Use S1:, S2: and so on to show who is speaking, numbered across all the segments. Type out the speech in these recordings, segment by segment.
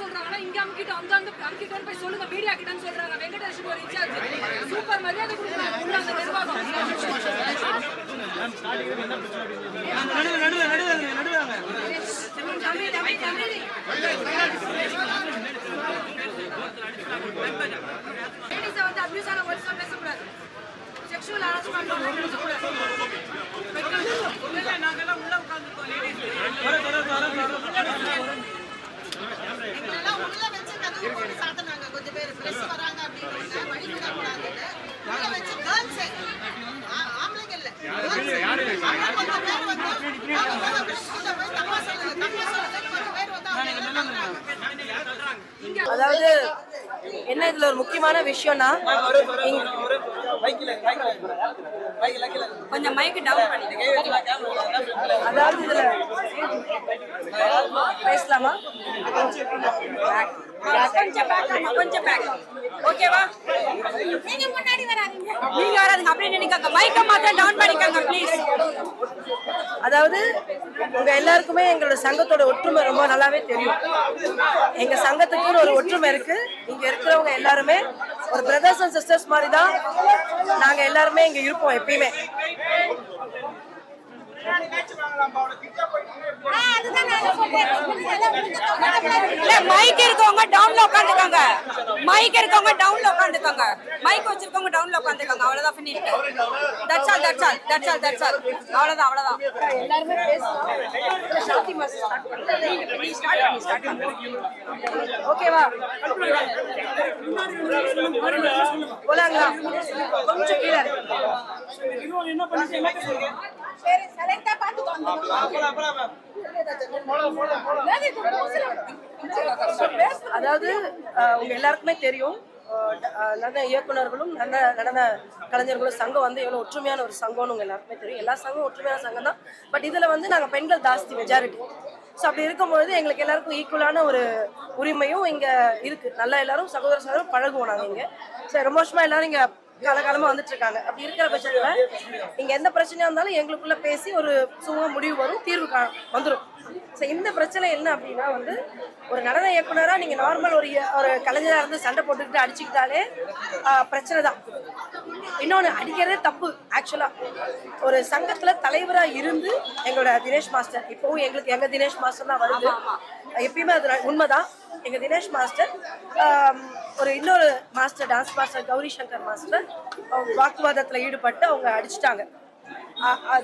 S1: சொல்றாங்கன்னா இங்க அமுக்கிட்டு அங்க அங்க அமுக்கிட்டோன்னு போய் சொல்லுங்க மீடியா கிட்டன்னு சொல்றாங்க வெங்கடேஷன் ஒரு இன்சார்ஜ் சூப்பர் மரியாதை கொடுக்குறாங்க உள்ள அந்த நிர்வாகம் தம்பி, தம்பி, தம்பி. வந்து ஆன பேசக்கூடாது. பேசக்கூடாது.
S2: எங்களெல்லாம் உள்ள வச்சு கதவு போட்டு சாத்தினாங்க கொஞ்சம் பேர் பிரஸ் வராங்க அப்படின்னு வழி விடக்கூடாதுன்னு உள்ள வச்சு கேர்ள்ஸே ஆம்பளைங்க இல்ல girls. அப்புறம் கொஞ்சம் பேர் வந்து அவங்க போய் அப்படி உள்ள போய் தப்பா சொல்லுங்க தப்பா சொல்லுங்க கொஞ்சம் பேர் வந்து அவங்க எல்லாம் பண்றாங்க
S3: அதாவது என்ன இதுல ஒரு முக்கியமான விஷயம்னா
S1: கொஞ்சம் மைக் டவுன் பண்ணிடுங்க.
S3: அதாவது இதுல பேசலாமா?
S1: கொஞ்சம் பேக் கொஞ்சம் பேக் ஓகேவா நீங்க முன்னாடி வராதீங்க. நீங்க வராதீங்க. அப்படியே நினைக்காங்க மைக்க மாத்திரம் டவுன் பண்ணிக்கோங்க ப்ளீஸ்
S3: அதாவது உங்க எல்லாருக்குமே எங்களோட சங்கத்தோட ஒற்றுமை ரொம்ப நல்லாவே தெரியும். எங்க சங்கத்துக்குன்னு ஒரு ஒற்றுமை இருக்கு. இங்க இருக்கிறவங்க எல்லாருமே ஒரு பிரதர்ஸ் அண்ட் சிஸ்டர்ஸ் மாதிரி தான் நாங்க எல்லாருமே இங்க இருப்போம் எப்பயுமே.
S1: மைக் இருக்கவங்க டவுன்ல உட்காந்துக்கோங்க. மைக் இருக்கவங்க டவுன்ல உட்காந்துக்கோங்க. மைக் வச்சிருக்கவங்க டவுன்ல உட்காந்துக்கோங்க. அவ்வளவுதான் finish that's all that's all that's all that's all அவ்வளவுதான் அவ்வளவுதான்.
S3: எல்லாருமே பேசலாம் ஓகேவா போலாங்களா? கொஞ்சம் கீழே அதாவது உங்க எல்லாருக்குமே தெரியும். நடன இயக்குனர்களும் நடன நடன கலைஞர்களும் சங்கம் வந்து எவ்வளவு ஒற்றுமையான ஒரு சங்கம்னு உங்க எல்லாருக்குமே தெரியும். எல்லா சங்கமும் ஒற்றுமையான சங்கம் தான். பட் இதுல வந்து நாங்க பெண்கள் ஜாஸ்தி மெஜாரிட்டி ஸோ அப்படி இருக்கும்பொழுது எங்களுக்கு எல்லாருக்கும் ஈக்குவலான ஒரு உரிமையும் இங்க இருக்கு. நல்லா எல்லாரும் சகோதர சகோதரம் பழகுவோம் நாங்க இங்க. சரி ரொம்ப வருஷமா எல்லாரும் இங்க காலகாலமா வந்துட்டு இருக்காங்க அப்படி இருக்கிற பட்சத்துல இங்க எந்த பிரச்சனையா இருந்தாலும் எங்களுக்குள்ள பேசி ஒரு சுமூக முடிவு வரும் தீர்வு கா வந்துடும் ஸோ இந்த பிரச்சனை என்ன அப்படின்னா வந்து ஒரு நடன இயக்குனரா நீங்க நார்மல் ஒரு ஒரு கலைஞரா இருந்து சண்டை போட்டுக்கிட்டு அடிச்சுக்கிட்டாலே பிரச்சனை தான். இன்னொன்று அடிக்கிறதே தப்பு ஆக்சுவலா ஒரு சங்கத்துல தலைவரா இருந்து எங்களோட தினேஷ் மாஸ்டர் இப்போவும் எங்களுக்கு எங்க தினேஷ் மாஸ்டர் தான் வருது. எப்பயுமே அது உண்மைதான். எங்கள் தினேஷ் மாஸ்டர் ஒரு இன்னொரு master dance master Gauri Shankar master அவங்க வாக்குவாதத்தில் ஈடுபட்டு அவங்க அடிச்சிட்டாங்க.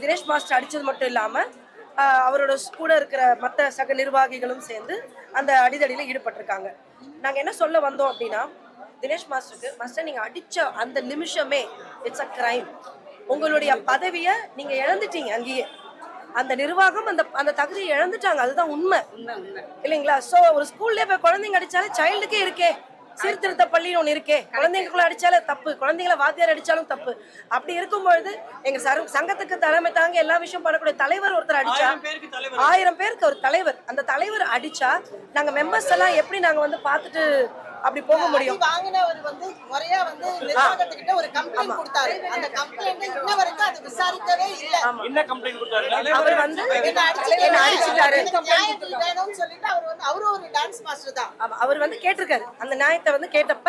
S3: தினேஷ் மாஸ்டர் அடித்தது மட்டும் இல்லாமல் அவரோட கூட இருக்கிற மற்ற சக நிர்வாகிகளும் சேர்ந்து அந்த அடிதடியில் ஈடுபட்டிருக்காங்க. நாங்கள் என்ன சொல்ல வந்தோம் அப்படின்னா தினேஷ் மாஸ்டருக்கு மாஸ்டர் நீங்கள் அடித்த அந்த நிமிஷமே இட்ஸ் அ கிரைம் உங்களுடைய பதவியை நீங்கள் இழந்துட்டீங்க அங்கேயே. அந்த நிர்வாகம் அந்த அந்த தகுதியை இழந்துட்டாங்க. அதுதான் உண்மை. இல்லைங்களா? ஸோ ஒரு ஸ்கூல்லே போய் குழந்தைங்க அடிச்சாலே சைல்டுக்கே இருக்கே. சீர்திருத்த பள்ளின்னு ஒன்று இருக்கே. குழந்தைங்களுக்குள்ள அடிச்சாலே தப்பு. குழந்தைங்கள வாத்தியார் அடிச்சாலும் தப்பு. அப்படி இருக்கும்பொழுது எங்க சர சங்கத்துக்கு தலைமை தாங்க எல்லா விஷயம் பண்ணக்கூடிய தலைவர் ஒருத்தர் அடிச்சா ஆயிரம் பேருக்கு ஒரு தலைவர். அந்த தலைவர் அடிச்சா நாங்க மெம்பர்ஸ் எல்லாம் எப்படி நாங்க வந்து பார்த்துட்டு அப்படி போக முடியும்.
S2: வாங்கினவர் வந்து முறையா வந்து நிர்வாகத்துக்கிட்ட ஒரு கம்ப்ளைண்ட் கொடுத்தாரு. அந்த கம்ப்ளைண்ட் இன்ன வரைக்கும் அது விசாரிக்கவே இல்ல.
S4: என்ன கம்ப்ளைண்ட் கொடுத்தாரு?
S3: அவர் வந்து
S2: என்ன அடிச்சிட்டாரு? வேணும்னு சொல்லிட்டு அவர் வந்து அவரும் ஒரு டான்ஸ் மாஸ்டர் தான்.
S3: அவர் வந்து கேட்டிருக்காரு. அந்த நியாயத்தை வந்து கேட்டப்ப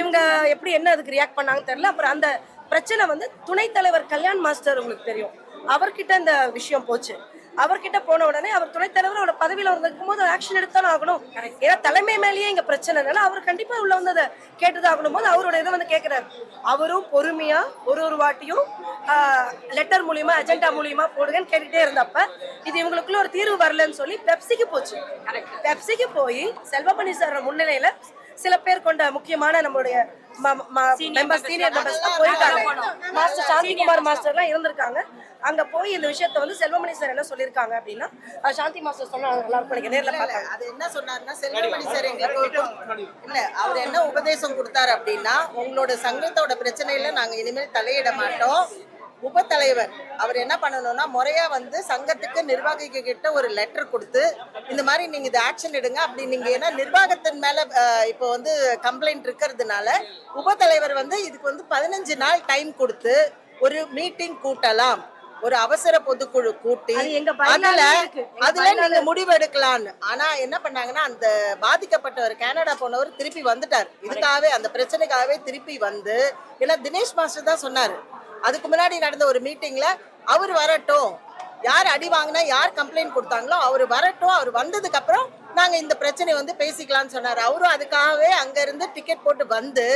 S3: இவங்க எப்படி என்ன அதுக்கு ரியாக்ட் பண்ணாங்கன்னு தெரியல. அப்புறம் அந்த பிரச்சனை வந்து துணைத் தலைவர் கல்யாண் மாஸ்டர் உங்களுக்கு தெரியும். அவர்கிட்ட இந்த விஷயம் போச்சு. அவர்கிட்ட போன உடனே அவர் துணைத் தலைவர் அவரோட பதவியில இருக்கும் போது ஆக்ஷன் எடுத்தாலும் ஆகணும். ஏன்னா தலைமை மேலேயே இங்க பிரச்சனைனால அவர் கண்டிப்பா உள்ள வந்து அதை கேட்டுதான் ஆகணும் போது அவரோட இதை வந்து கேட்கிறாரு அவரும் பொறுமையா ஒரு ஒரு வாட்டியும் லெட்டர் மூலியமா அஜெண்டா மூலியமா போடுங்கன்னு கேட்டுட்டே இருந்தப்ப இது இவங்களுக்குள்ள ஒரு தீர்வு வரலன்னு சொல்லி பெப்சிக்கு போச்சு. பெப்சிக்கு போய் செல்வமணி சார் முன்னிலையில சில பேர் கொண்ட முக்கியமான நம்மளுடைய மெம்பர்ஸ் சீனியர் மெம்பர்ஸ் தான் போயிருக்காங்க மாஸ்டர் சாந்திகுமார் மாஸ்டர் எல்லாம் இருந்திருக்காங்க. அங்க போய் இந்த விஷயத்த வந்து செல்வமணி சார் என்ன சொல்லியிருக்காங்க அப்படின்னா சாந்தி மாஸ்டர் சொன்னா நல்லா இருக்கும். நீங்க நேர்ல பார்த்தாங்க.
S2: அது என்ன சொன்னாருன்னா செல்வமணி சார் எங்களுக்கு இல்ல அவர் என்ன உபதேசம் கொடுத்தாரு அப்படின்னா உங்களோட சங்கத்தோட பிரச்சனையில நாங்க இனிமேல் தலையிட மாட்டோம். உபத்தலைவர் அவர் என்ன பண்ணணும்னா முறையா வந்து சங்கத்துக்கு நிர்வாகிக கிட்ட ஒரு லெட்டர் கொடுத்து இந்த மாதிரி நீங்க இது ஆக்ஷன் எடுங்க. அப்படி நீங்க ஏன்னா நிர்வாகத்தின் மேல இப்போ வந்து கம்ப்ளைண்ட் இருக்கிறதுனால உபத்தலைவர் வந்து இதுக்கு வந்து பதினஞ்சு நாள் டைம் கொடுத்து ஒரு மீட்டிங் கூட்டலாம். ஒரு அவசர பொதுக்குழு கூட்டி அதுல அதுல நீங்க முடிவு எடுக்கலாம்னு ஆனா என்ன பண்ணாங்கன்னா அந்த பாதிக்கப்பட்டவர் கனடா போனவர் திருப்பி வந்துட்டார். இதுக்காகவே அந்த பிரச்சனைக்காகவே திருப்பி வந்து ஏன்னா தினேஷ் மாஸ்டர் தான் சொன்னாரு. அதுக்கு முன்னாடி நடந்த ஒரு மீட்டிங்ல அவர் வரட்டும். யார் அடி வாங்கினா யார் கம்ப்ளைண்ட் கொடுத்தாங்களோ அவர் வரட்டும். அவர் வந்ததுக்கு அப்புறம் நாங்க இந்த பிரச்சனை வந்து பேசிக்கலாம்னு சொன்னார். அவரும் அதுக்காகவே அங்க இருந்து டிக்கெட் போட்டு வந்து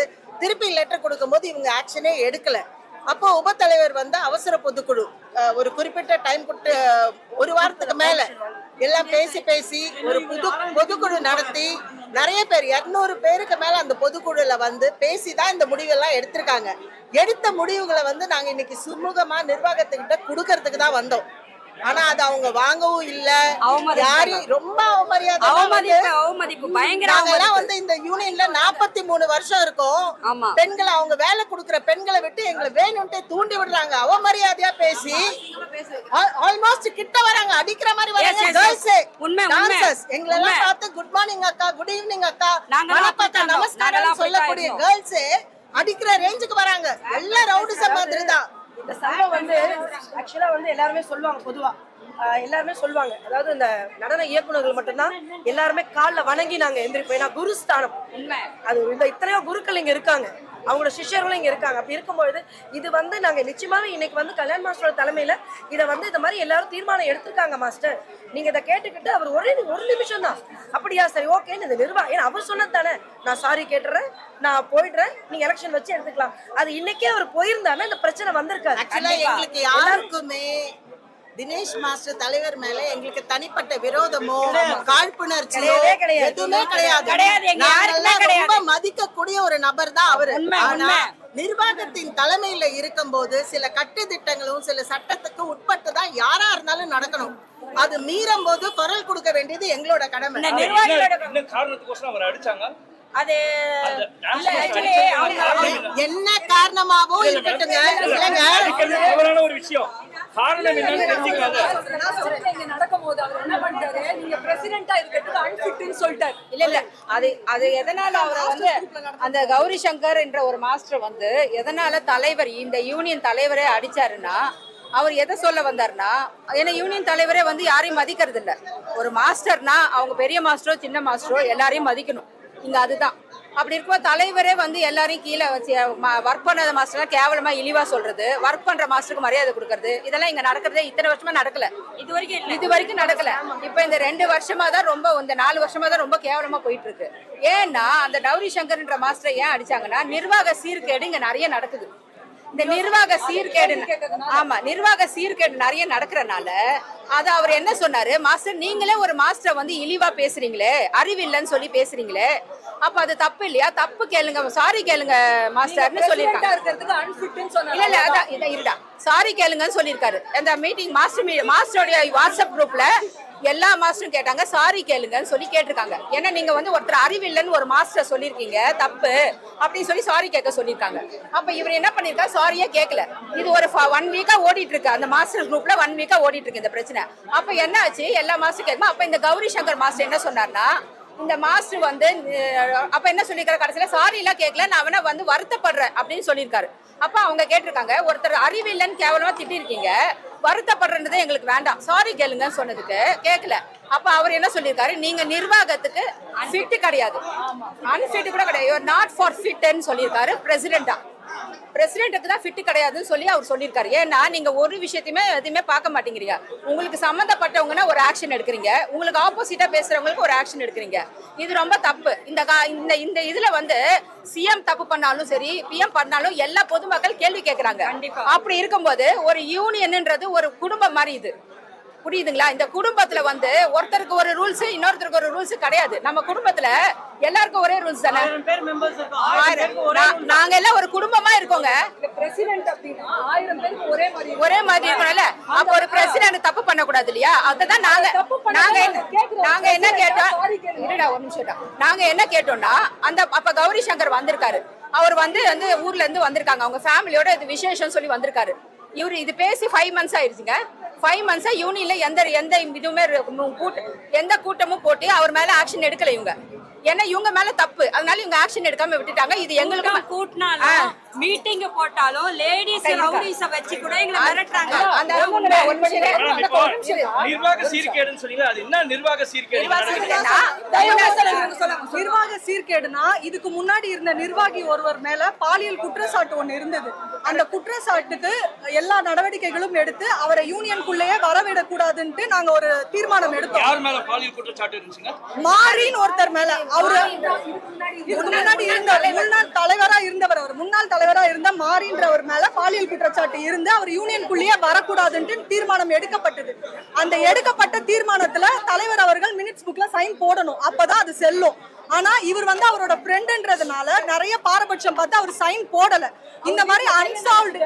S2: திருப்பி லெட்டர் கொடுக்கும்போது இவங்க ஆக்ஷனே எடுக்கல. அப்போ உபத்தலைவர் வந்து அவசர பொதுக்குழு ஒரு குறிப்பிட்ட டைம் கொடுத்து ஒரு வாரத்துக்கு மேல எல்லாம் பேசி பேசி ஒரு புது பொதுக்குழு நடத்தி நிறைய பேர் இரநூறு பேருக்கு மேல அந்த பொதுக்குழுல வந்து பேசி தான் இந்த முடிவெல்லாம் எடுத்திருக்காங்க. எடுத்த முடிவுகளை வந்து நாங்க இன்னைக்கு சுமூகமா நிர்வாகத்துக்கிட்ட கொடுக்கறதுக்கு தான் வந்தோம். ஆனா அது அவங்க வாங்கவும் இல்ல. யாரையும் ரொம்ப அவமரியாதை
S1: அவமதிப்பு அவமதிப்பு பயங்கர அவமதிப்பு.
S2: வந்து இந்த யூனியன்ல நாற்பத்தி மூணு வருஷம் இருக்கோம்.
S1: ஆமா.
S2: பெண்களை அவங்க வேலை கொடுக்குற பெண்களை விட்டு எங்களை வேணும்ட்டே தூண்டி விடுறாங்க. அவமரியாதையா பேசி ஆல்மோஸ்ட் கிட்ட வராங்க. அடிக்கிற மாதிரி வராங்க. கேர்ள்ஸ்.
S1: உண்மை, உண்மை.
S2: டான்சர்ஸ் எங்களை எல்லாம். பார்த்து குட் மார்னிங் அக்கா குட் ஈவினிங் அக்கா. வணக்கம் நமஸ்காரம் சொல்லக்கூடிய கேர்ள்ஸ் அடிக்கிற ரேஞ்சுக்கு வராங்க. எல்லாம் ரவுடிசம் மாதிரி தான்
S3: இந்த சம்பவம் வந்து ஆக்சுவலா வந்து எல்லாருமே சொல்லுவாங்க பொதுவா. ஆஹ் எல்லாருமே சொல்லுவாங்க. அதாவது இந்த நடன இயக்குனர்கள் மட்டும்தான் எல்லாருமே காலில் வணங்கி நாங்க எந்திரிப்போம். ஏன்னா குருஸ்தானம் அது இந்த இத்தனையோ குருக்கள் இங்க இருக்காங்க. அவங்களோட சிஷ்யர்களும் இங்க இருக்காங்க. அப்படி இருக்கும்பொழுது இது வந்து நாங்க நிச்சயமாவே இன்னைக்கு வந்து கல்யாண் மாஸ்டரோட தலைமையில இதை வந்து இந்த மாதிரி எல்லாரும் தீர்மானம் எடுத்திருக்காங்க மாஸ்டர். நீங்க இதை கேட்டுக்கிட்டு அவர் ஒரே ஒரு நிமிஷம் தான். அப்படியா சரி ஓகேன்னு இந்த நிர்வாகம் ஏன்னா அவர் சொன்னது தானே. நான் சாரி கேட்டுறேன். நான் போயிடுறேன். நீங்க எலெக்ஷன் வச்சு எடுத்துக்கலாம். அது இன்னைக்கே அவர் போயிருந்தாருன்னா இந்த பிரச்சனை வந்திருக்காது.
S2: ஆக்சுவலா எங்களுக்கு யாருக்குமே தினேஷ் மாஸ்டர் தலைவர் மேல எங்களுக்கு தனிப்பட்ட விரோதமோ காழ்ப்புணர்ச்சியோ
S3: கிடையாது.
S2: எதுவுமே கிடையாது. ரொம்ப மதிக்கக்கூடிய ஒரு நபர் தான் அவரு.
S1: உண்மை,
S2: ஆனா
S1: உண்மை.
S2: நிர்வாகத்தின் தலைமையில இருக்கும்போது சில கட்டு திட்டங்களும் சில சட்டத்துக்கு உட்பட்டு தான் யாரா இருந்தாலும் நடக்கணும். அது மீறும் போது குரல் கொடுக்க வேண்டியது எங்களோட கடமை.
S1: அது
S2: என்ன காரணமாவோ இருக்கட்டுங்க
S4: விஷயம். காரணம் என்னன்னு தெரிஞ்சுக்காத.
S5: இங்க நடக்கும்போது அவர் என்ன பண்ணிட்டாரு? நீங்க பிரசிடென்டா இருக்கிறதுக்கு அன்பிட்னு சொல்லிட்டாரு.
S6: இல்ல இல்ல. அது அது எதனால அவரை வந்து அந்த கௌரி சங்கர் என்ற ஒரு மாஸ்டர் வந்து எதனால தலைவர் இந்த யூனியன் தலைவரே அடிச்சாருன்னா அவர் எதை சொல்ல வந்தாருன்னா ஏன்னா யூனியன் தலைவரே வந்து யாரையும் மதிக்கிறது இல்ல ஒரு மாஸ்டர்னா அவங்க பெரிய மாஸ்டரோ சின்ன மாஸ்டரோ எல்லாரையும் மதிக்கணும். இங்க அதுதான். அப்படி இருக்கும்போது தலைவரே வந்து எல்லாரையும் கீழே வச்சு ஒர்க் பண்ணாத மாஸ்டர்லாம் கேவலமா இழிவா சொல்றது ஒர்க் பண்ற மாஸ்டருக்கு மரியாதை கொடுக்கறது இதெல்லாம் இங்க நடக்கிறதே இத்தனை வருஷமா நடக்கல.
S1: இது வரைக்கும்
S6: இது வரைக்கும் நடக்கல. இப்ப இந்த ரெண்டு வருஷமா தான் ரொம்ப இந்த நாலு வருஷமா தான் ரொம்ப கேவலமா போயிட்டு இருக்கு ஏன்னா அந்த கௌரி சங்கர்ன்ற மாஸ்டரை ஏன் அடிச்சாங்கன்னா நிர்வாக சீர்கேடு இங்க நிறைய நடக்குது. இந்த நிர்வாக சீர்கேடு ஆமா நிர்வாக சீர்கேடு நிறைய நடக்கிறனால அது அவர் என்ன சொன்னாரு? மாஸ்டர் நீங்களே ஒரு மாஸ்டர் வந்து இழிவா பேசுறீங்களே அறிவில்லைன்னு சொல்லி பேசுறீங்களே அப்ப அது தப்பு இல்லையா? தப்பு கேளுங்க சாரி கேளுங்க மாஸ்டர்னு சொல்லியிருக்காங்க. இல்ல இல்ல அதான் இதை இருடா. சாரி கேளுங்கன்னு சொல்லியிருக்காரு. அந்த மீட்டிங் மாஸ்டர் மாஸ்டருடைய வாட்ஸ்அப் குரூப்ல எல்லா மாஸ்டரும் கேட்டாங்க சாரி கேளுங்கன்னு சொல்லி கேட்டிருக்காங்க. ஏன்னா நீங்க வந்து ஒருத்தர் அறிவில்லைன்னு ஒரு மாஸ்டர் சொல்லியிருக்கீங்க தப்பு அப்படின்னு சொல்லி சாரி கேட்க சொல்லியிருக்காங்க. அப்ப இவர் என்ன பண்ணிருக்காரு சாரியே கேட்கல. இது ஒரு ஒன் வீக்கா ஓடிட்டு இருக்கு அந்த மாஸ்டர் குரூப்ல ஒன் வீக்கா ஓடிட்டு இருக்கு இந்த பிரச்சனை. அப்ப என்ன ஆச்சு? எல்லா மாஸ்டர் கேட்கும் அப்ப இந்த கௌரி சங்கர் மாஸ்டர் என்ன சொன்னார்னா இந்த மாஸ்டர் வந்து அப்ப என்ன சொல்லியிருக்காரு கடைசியில? சாரி எல்லாம் கேட்கல நான் வேணா வந்து வருத்தப்படுறேன் அப்படின்னு சொல்லியிருக்காரு. அப்ப அவங்க கேட்டிருக்காங்க ஒருத்தர் அறிவில்லைன்னு கேவலமா திட்டிருக்கீங்க. வருத்தப்படுறது எங்களுக்கு வேண்டாம். சாரி கேளுங்கன்னு சொன்னதுக்கு கேட்கல அப்ப அவர் என்ன சொல்லியிருக்காரு? நீங்க நிர்வாகத்துக்கு ஃபிட் கிடையாது. அன்ஃபிட் கூட கிடையாது. நாட் ஃபார் ஃபிட்னு சொல்லியிருக்காரு பிரசிடென்டா பிரசிடென்ட்டுக்கு தான் ஃபிட் கிடையாதுன்னு சொல்லி அவர் சொல்லியிருக்காரு. ஏன்னா நீங்க ஒரு விஷயத்தையுமே எதுவுமே பார்க்க மாட்டேங்கிறீங்க. உங்களுக்கு சம்மந்தப்பட்டவங்கன்னா ஒரு ஆக்ஷன் எடுக்கிறீங்க. உங்களுக்கு ஆப்போசிட்டா பேசுறவங்களுக்கு ஒரு ஆக்ஷன் எடுக்கிறீங்க. இது ரொம்ப தப்பு. இந்த கா- இந்த இந்த இதுல வந்து சிஎம் தப்பு பண்ணாலும் சரி பிஎம் பண்ணாலும் எல்லா பொதுமக்கள் கேள்வி கேட்கறாங்க அப்படி இருக்கும்போது ஒரு யூனியன்ன்றது ஒரு குடும்பம் மாதிரி இது. புரியுதுங்களா? இந்த குடும்பத்துல வந்து ஒருத்தருக்கு ஒரு ரூல்ஸ் இன்னொருத்தருக்கு ஒரு ரூல்ஸ் கிடையாது. நம்ம குடும்பத்துல எல்லாருக்கும் ஒரே ரூல்ஸ் தானே? நாங்க எல்லாம் ஒரு குடும்பமா இருக்கோங்க.
S5: பிரசிடென்ட் அப்படின்னா ஆயிரம் பேருக்கு ஒரே மாதிரி
S6: ஒரே மாதிரி இருக்கணும்ல அப்ப ஒரு பிரசிடென்ட் தப்பு பண்ண கூடாது இல்லையா? அதுதான் நாங்க நாங்க
S5: நாங்க
S6: என்ன-
S5: கேக்குறோம்.
S6: நாங்க என்ன
S5: president
S6: கேட்டோம். இருடா ஒரு நிமிஷம். நாங்க என்ன கேட்டோம்னா அந்த அப்ப கௌரி சங்கர் வந்திருக்காரு. அவர் வந்து வந்து ஊர்ல இருந்து வந்திருக்காங்க. அவங்க ஃபேமிலியோட இது விசேஷம் சொல்லி வந்திருக்காரு. இவரு இது பேசி ஃபைவ் மந்த்ஸ் ஆயிருச்சுங்க. ஃபைவ் மந்த்ஸாக யூனியனில் எந்த எந்த இதுவுமே கூட்ட எந்த கூட்டமும் போட்டு அவர் மேலே ஆக்ஷன் எடுக்கலை இவங்க. ஏன்னா இவங்க மேல தப்பு. அதனால இவங்க ஆக்ஷன் எடுக்காம விட்டுட்டாங்க. இது எங்களுக்கு
S1: கூட்டினாலும் மீட்டிங் போட்டாலும் லேடிஸ் ரவுடிஸ வச்சு கூட எங்களை மிரட்டுறாங்க.
S6: அந்த
S4: நிர்வாக சீர்கேடுன்னு சொன்னீங்க. அது என்ன நிர்வாக சீர்கேடு?
S6: நிர்வாக சீர்கேடுனா,
S5: நிர்வாக சீர்கேடுனா இதுக்கு முன்னாடி இருந்த நிர்வாகி ஒருவர் மேல பாலியல் குற்றச்சாட்டு ஒண்ணு இருந்தது. அந்த குற்றச்சாட்டுக்கு எல்லா நடவடிக்கைகளும் எடுத்து அவரை யூனியனுக்குள்ளேயே வரவிடக்கூடாதுன்ட்டு நாங்க ஒரு தீர்மானம் எடுத்தோம்.
S4: யார் மேல பாலியல் குற்றச்சாட்டு இருந்துச்சுங்க?
S5: மாரின்னு ஒருத்தர் மேல. அவரு முன்னாடி இருந்தவர். முன்னாள் தலைவரா இருந்தவர் அவர். முன்னாள் தலைவரா இருந்த மாரின்றவர் மேல பாலியல் குற்றச்சாட்டு இருந்து அவர் யூனியனுக்குள்ளேயே வரக்கூடாதுன்ட்டு தீர்மானம் எடுக்கப்பட்டது. அந்த எடுக்கப்பட்ட தீர்மானத்துல தலைவர் அவர்கள் மினிட்ஸ் புக்ல சைன் போடணும். அப்பதான் அது செல்லும். ஆனா இவர் வந்து அவரோட ஃப்ரெண்டுன்றதுனால நிறைய பாரபட்சம் பார்த்து அவர் சைன் போடல. இந்த மாதிரி அன்சால்வ்டு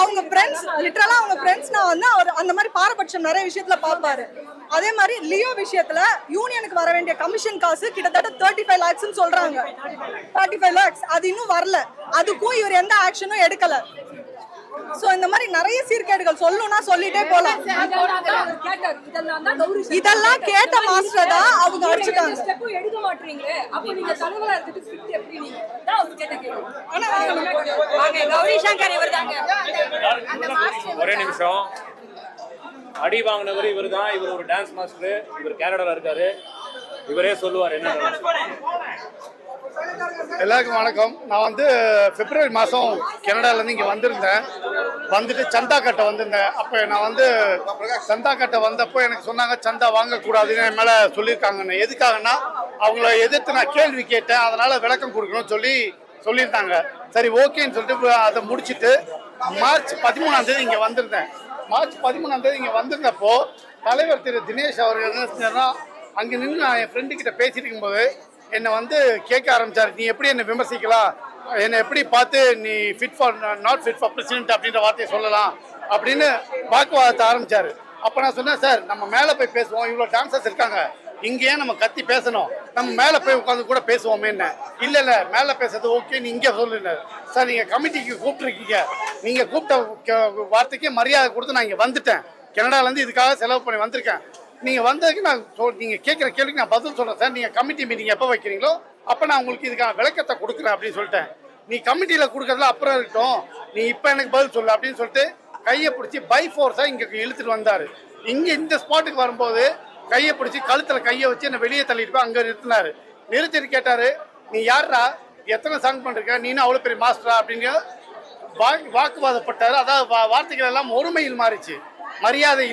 S5: அவங்க ஃப்ரெண்ட்ஸ் லிட்டரலா அவங்க ஃப்ரெண்ட்ஸ்னா வந்து அவர் அந்த மாதிரி பாரபட்சம் நிறைய விஷயத்துல பார்ப்பாரு. அதே மாதிரி லியோ விஷயத்துல யூனியனுக்கு வர வேண்டிய கமிஷன் காசு கிட்டத்தட்ட தேர்ட்டி ஃபைவ் லேக்ஸ் சொல்றாங்க. தேர்ட்டி ஃபைவ் லேக்ஸ் அது இன்னும் வரல. அதுக்கும் இவர் எந்த ஆக்ஷனும் எடுக்கல. சோ இந்த மாதிரி நிறைய சீர்கேடுகள் சொல்லணும்னா சொல்லிட்டே போலாம். இதெல்லாம் கேட்ட மாஸ்டர் தான் அவங்க அடிச்சுட்டாங்க.
S7: ஸ்டெப்பும் எடுக்க மாட்டீங்களே அப்ப நீங்க தலைவரா இருந்துட்டு ஸ்கிரிப்ட் எப்படி நீங்க தான் அவர் கேட்ட கேள்வி
S1: வாங்க கௌரி சங்கர் இவர் தாங்க
S8: ஒரே நிமிஷம். அடி வாங்கினவர் இவர் தான் இவர் ஒரு டான்ஸ் மாஸ்டர் இவர் கேனடால இருக்காரு. இவரே சொல்லுவார் என்ன.
S9: எல்லாருக்கும் வணக்கம். நான் வந்து பிப்ரவரி மாதம் கனடாலேருந்து இங்கே வந்திருந்தேன். வந்துட்டு சந்தா கட்டை வந்திருந்தேன். அப்போ நான் வந்து சந்தா கட்டை வந்தப்போ எனக்கு சொன்னாங்க சந்தா வாங்கக்கூடாதுன்னு என் மேலே சொல்லியிருக்காங்கன்னு. எதுக்காகன்னா அவங்கள எதிர்த்து நான் கேள்வி கேட்டேன். அதனால் விளக்கம் கொடுக்கணும்னு சொல்லி சொல்லியிருந்தாங்க. சரி ஓகேன்னு சொல்லிட்டு அதை முடிச்சுட்டு மார்ச் பதிமூணாம் தேதி இங்கே வந்திருந்தேன். மார்ச் பதிமூணாம் தேதி இங்கே வந்திருந்தப்போ தலைவர் திரு தினேஷ் அவர்கள் என்ன செஞ்சார்னா அங்கே நின்று நான் என் ஃப்ரெண்டு கிட்ட பேசிட்டு இருக்கும்போது என்னை வந்து கேட்க ஆரம்பித்தார் நீ எப்படி என்னை விமர்சிக்கலாம்? என்னை எப்படி பார்த்து நீ fit for not fit for president அப்படின்ற வார்த்தையை சொல்லலாம்? அப்படின்னு வாக்குவாதத்தை ஆரம்பிச்சார். அப்போ நான் சொன்னேன் சார் நம்ம மேலே போய் பேசுவோம். இவ்வளோ டான்சர்ஸ் இருக்காங்க. இங்கேயே நம்ம கத்தி பேசணும். நம்ம மேலே போய் உட்காந்து கூட பேசுவோமே என்ன இல்லை இல்லை மேலே பேசுறது ஓகே நீ இங்கே சொல்லுங்க சார் நீங்கள் கமிட்டிக்கு கூப்பிட்ருக்கீங்க நீங்கள் கூப்பிட்ட வார்த்தைக்கே மரியாதை கொடுத்து நான் இங்கே வந்துட்டேன். கனடாலேருந்து இதுக்காக செலவு பண்ணி வந்திருக்கேன். நீங்கள் வந்ததுக்கு நான் சொல் நீங்கள் கேட்குற கேள்விக்கு நான் பதில் சொல்கிறேன் சார் நீங்கள் கமிட்டி மீட்டிங் எப்போ வைக்கிறீங்களோ அப்போ நான் உங்களுக்கு இதுக்கான விளக்கத்தை கொடுக்குறேன் அப்படின்னு சொல்லிட்டேன். நீ கமிட்டியில் கொடுக்குறதுல அப்புறம் இருக்கட்டும். நீ இப்போ எனக்கு பதில் சொல்லு அப்படின்னு சொல்லிட்டு கையை பிடிச்சி பை ஃபோர்ஸாக இங்கே இழுத்துட்டு வந்தார். இங்கே இந்த ஸ்பாட்டுக்கு வரும்போது கையை பிடிச்சி கழுத்தில் கையை வச்சு என்னை வெளியே தள்ளிட்டு போய் அங்கே நிறுத்தினார். நிறுத்திட்டு கேட்டார் நீ யாரா எத்தனை சாங் பண்ணிருக்க? நீனும் அவ்வளோ பெரிய மாஸ்டரா அப்படின்னு வா வாக்குவாதப்பட்டார். அதாவது வா- வார்த்தைகள் எல்லாம் ஒருமையில் மாறிச்சு. மரியாதை இல்லை